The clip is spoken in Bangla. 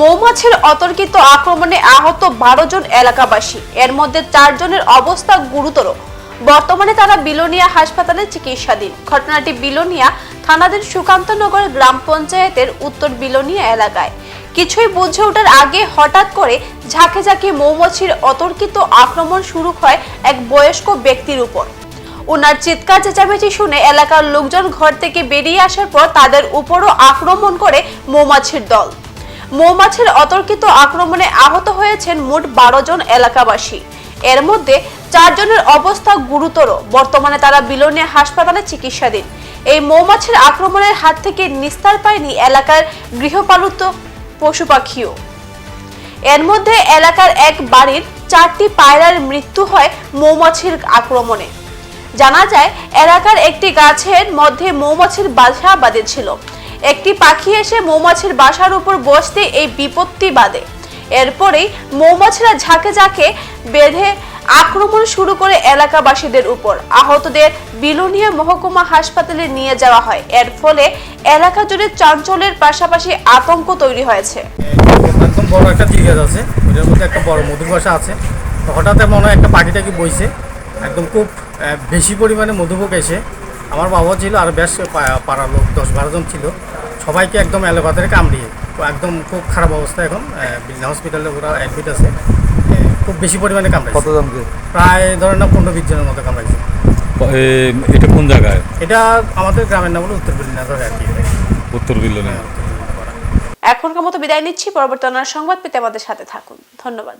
মৌমাছির অতর্কিত আক্রমণে আহত বারো জন এলাকাবাসী। এর মধ্যে চারজনের অবস্থা গুরুতর। বর্তমানে তারা বিলোনিয়া হাসপাতালে চিকিৎসাধীন। ঘটনাটি বিলোনিয়া থানাধীন সুকান্তনগর গ্রাম পঞ্চায়েতের উত্তর বিলোনিয়া এলাকায়। কিছুই বুঝে ওঠার আগে হঠাৎ করে ঝাঁকে ঝাঁকে মৌমাছির অতর্কিত আক্রমণ শুরু হয় এক বয়স্ক ব্যক্তির উপর। ওনার চিৎকার, চেঁচামেচি শুনে এলাকার লোকজন ঘর থেকে বেরিয়ে আসার পর তাদের উপরও আক্রমণ করে মৌমাছির দল। মৌমাছির অতর্কিত আক্রমণে আহত হয়েছেন মোট বারো জন এলাকাবাসী। এর মধ্যে চারজনের অবস্থা গুরুতর। বর্তমানে তারা বিলোনিয়া হাসপাতালে চিকিৎসাধীন। এই মৌমাছির আক্রমণের হাত থেকে নিস্তার পায়নি এলাকার গৃহপালিত পশু পাখিও এর মধ্যে এলাকার এক বাড়ির চারটি পায়রার মৃত্যু হয় মৌমাছির আক্রমণে। জানা যায়, এলাকার একটি গাছের মধ্যে মৌমাছির বাসা বাঁধেছিল। একটি পাখি এসে মৌমাছির বাসার উপর বসতে এই বিপত্তি বাদে এরপরেই মৌমাছিরা ঝাঁকে ঝাঁকে বেঁধে আক্রমণ শুরু করে এলাকাবাসীদের উপর। আহতদের বিলোনিয়া মহকুমা হাসপাতালে নিয়ে যাওয়া হয়। এর ফলে এলাকা জুড়ে চাঞ্চল্যের পাশাপাশি আতঙ্ক তৈরি হয়েছে। একদম বড় একটা জিজ্ঞাসা আছে, ওইটার মধ্যে একটা বড় মধু বাসা আছে। হঠাৎ মনে হয় একটা পাখি টাকি বইছে, একদম খুব বেশি পরিমাণে মধুপোক এসে আমার বাবা ছিল আর বেশ পাড়ার লোক দশ বারো জন ছিল। সবাইকে একদম এলোপাতারে কামড়িয়ে তো একদম খুব খারাপ অবস্থা এখন। বিজনা হসপিটালে ওরা অ্যাডমিট আছে। খুব বেশি পরিমাণে কামড়াইছে। কতজনকে? প্রায় ধরেন না পনেরো বিশ জনের মতো কামড়াইছে। এটা কোন জায়গায়? এটা আমাদের গ্রামের নাম হলো উত্তর বিলিনাথ আর কি। উত্তর বিল্লনে এখনকার মতো বিদায় নিচ্ছি। পরবর্তী সংবাদ পেতে আমাদের সাথে থাকুন। ধন্যবাদ।